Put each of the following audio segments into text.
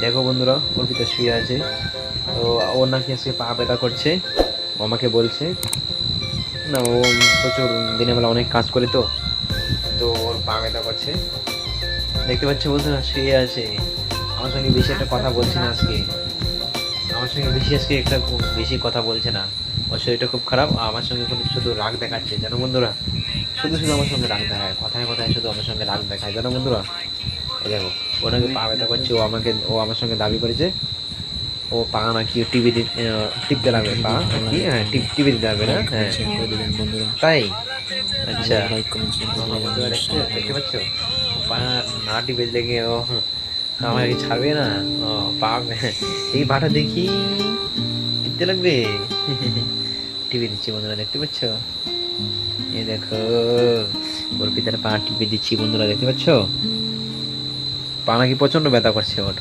দেখো বন্ধুরা, অর্পিতা শুয়ে আছে। তো ওর নাকি আজকে পা ব্যথা করছে। আমাকে বলছে, না, ও প্রচুর দিনের বেলা অনেক কাজ করে তো। তো ওর পা ব্যথা করছে। দেখতে পাচ্ছ বন্ধুরা, শুয়ে আছে। আমার সঙ্গে বেশি একটা কথা বলছে না আজকে। আমার সঙ্গে বেশি আজকে একটা বেশি কথা বলছে না। ওর শরীরটা খুব খারাপ আমার সঙ্গে শুধু রাগ দেখাচ্ছে। জানো বন্ধুরা, শুধু শুধু আমার সঙ্গে রাগ দেখায়, কথায় কথায় শুধু আমার সঙ্গে রাগ দেখায়। জানো বন্ধুরা? এই দেখো। ও নাকি পা ব্যথা করছে ও আমাকে ও আমার সঙ্গে দাবি করেছে। ও পা নাকি টিভি টিপতে লাগবে পা কি হ্যাঁ টিপ টিভি দিতে লাগবে না? হ্যাঁ। তাই? আচ্ছা। বন্ধুরা। দেখতে পাচ্ছ? পা না টিপে লেগে ও আমাকে ছাড়বে না? ও পা এই পাটা দেখি টিপতে লাগবে? টিভি দিচ্ছি বন্ধুরা দেখতে পাচ্ছ? এই দেখো অর্পিতার পা টিপে দিচ্ছি বন্ধুরা দেখতে পাচ্ছ? পা নাকি প্রচণ্ড ব্যথা করছে ওর।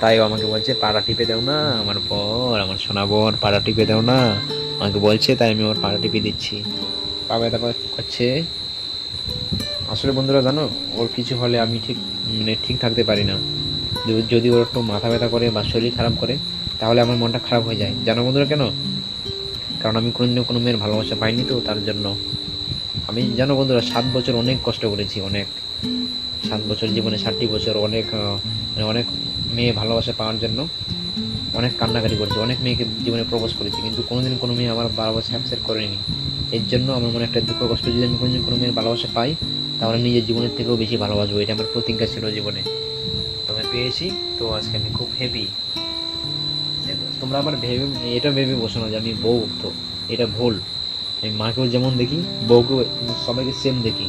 তাই আমাকে বলছে পাড়া টিপে দাও না, আমার বর, আমার সোনা বর পাড়া টিপে দাও না। আমাকে বলছে, তাই আমি ওর পাড়া টিপে দিচ্ছি। পা ব্যথা কর- করছে। আসলে বন্ধুরা, জানো, ওর কিছু হলে আমি ঠিক মানে ঠিক থাকতে পারি না। যদি- যদি ওর একটু মাথা ব্যথা করে বা শরীর খারাপ করে, তাহলে আমার মনটা খারাপ হয়ে যায়। জানো বন্ধুরা কেন? কারণ আমি কোনোদিনও কোনো মেয়ের ভালোবাসা পাইনি তো, তার জন্য। আমি জানো বন্ধুরা, সাত বছর অনেক কষ্ট করেছি, অনেক। সাত বছর জীবনে ষাটটি বছর অনেক মানে অনেক মেয়ে ভালোবাসা পাওয়ার জন্য অনেক কান্নাকাটি করেছি। অনেক মেয়েকে জীবনে প্রপোজ করেছি, কিন্তু কোনোদিন কোনো মেয়ে আমার ভালোবাসা অ্যাকসেপ্ট করেনি। এর জন্য আমার মনে একটা দুঃখ কষ্ট যদি আমি কোনোদিন কোনো মেয়ের ভালোবাসা পাই, তাহলে নিজের জীবনের থেকেও বেশি ভালোবাসবো। এটা আমার প্রতিজ্ঞা ছিল জীবনে। তো আমি পেয়েছি, তো আজকে আমি খুব হেভি তোমরা আবার ভেবে, এটা ভেবে বসো না যে আমি বউ, তো এটা ভুল। আমি মাকেও যেমন দেখি, বউকেও সবাইকে সেম দেখি।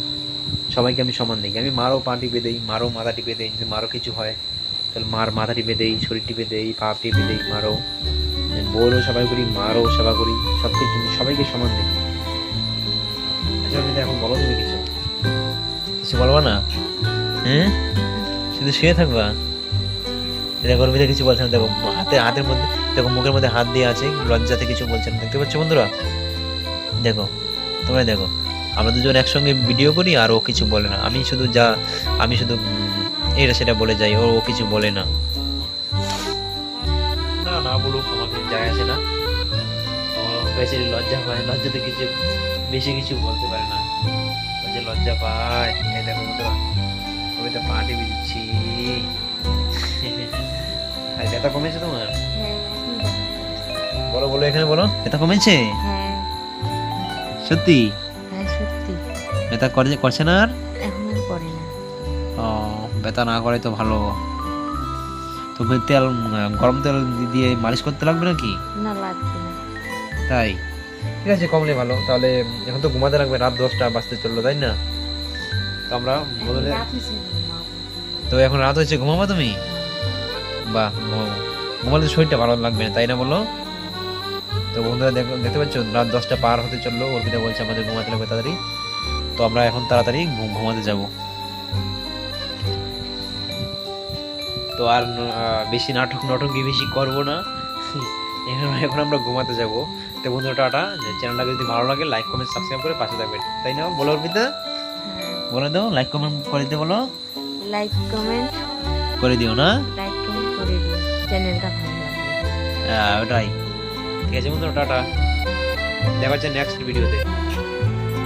সবাইকে আমি সমান দেখি আমি মারও পা টিপে দেই, মারও মাথা টিপে দেই, যদি মারও কিছু হয়, তাহলে মার মাথা টিপে দেই শরীর টিপে দেই, পা টিপে দেই, মারও। বউরও সেবা করি, মারও সেবা করি সব কিছু সবাইকে সমান দেখি আচ্ছা এখন বলো তুমি কিছু। কিছু বলব না? হ্যাঁ? শুধু শুয়ে থাকবা? দেখো অর্পিতা কিছু বলছে না। দেখো, হাতে, হাতের মধ্যে, দেখো, মুখের মধ্যে হাত দিয়ে আছে, লজ্জাতে কিছু বলছে না। দেখতে পাচ্ছ বন্ধুরা? দেখো, তোমরা দেখো। আমরা দুজন একসঙ্গে ভিডিও করি আর ও কিছু বলে না। আমি শুধু যা আমি শুধু এটা সেটা বলে যাই ও ও কিছু বলে না। না না বলুক আমাকে যায় আসে না। ও বেশি লজ্জা পায় লজ্জাতে কিছু বেশি কিছু বলতে পারে না। যে লজ্জা পায় এই দেখো বন্ধুরা আমি তো পা টিপে দিচ্ছি। আর ব্যথা কমেছে তোমার? হ্যাঁ বলো বলো এখানে বলো। ব্যথা কমেছে? হ্যাঁ। সত্যি? ব্যথা করে করছে না আর? এখন আর করে না। ও ব্যথা না করে তো ভালো। তো ফের তেল গরম তেল দিয়ে মালিশ করতে লাগবে নাকি? না লাগবে না। তাই? ঠিক আছে কমলে ভালো। তাহলে এখন তো ঘুমাতে লাগবে রাত দশটা বাজতে চলল তাই না? তো আমরা বদলে। তো এখন রাত হয়েছে ঘুমাবো তুমি? বাহ ঘুমাবো। ঘুমালে শরীরটা ভালো লাগবে না তাই না বলো? তো বন্ধুরা দেখো দেখতে পাচ্ছ রাত দশটা পার হতে চলল। অর্পিতা বলছে আমাদের ঘুমাতে লাগবে তাড়াতাড়ি। তো আমরা এখন তাড়াতাড়ি ঘুম- ঘুমাতে যাব। তো আর বেশি নাটক নটকি বেশি করব না। এখন এখন আমরা ঘুমাতে যাব। তো বন্ধুরা টাটা। চ্যানেলটাকে যদি ভালো লাগে লাইক কমেন্ট সাবস্ক্রাইব করে পাশে থাকবেন। তাই না বলো অর্পিতা? হ্যাঁ। বলে দাও লাইক কমেন্ট করে দিতে বলো। লাইক কমেন্ট করে দিও না। লাইক কমেন্ট করে দিও। চ্যানেলটা ভালো লাগবে হ্যাঁ ওটাই। ঠিক আছে বন্ধুরা টাটা। দেখা হচ্ছে নেক্সট ভিডিওতে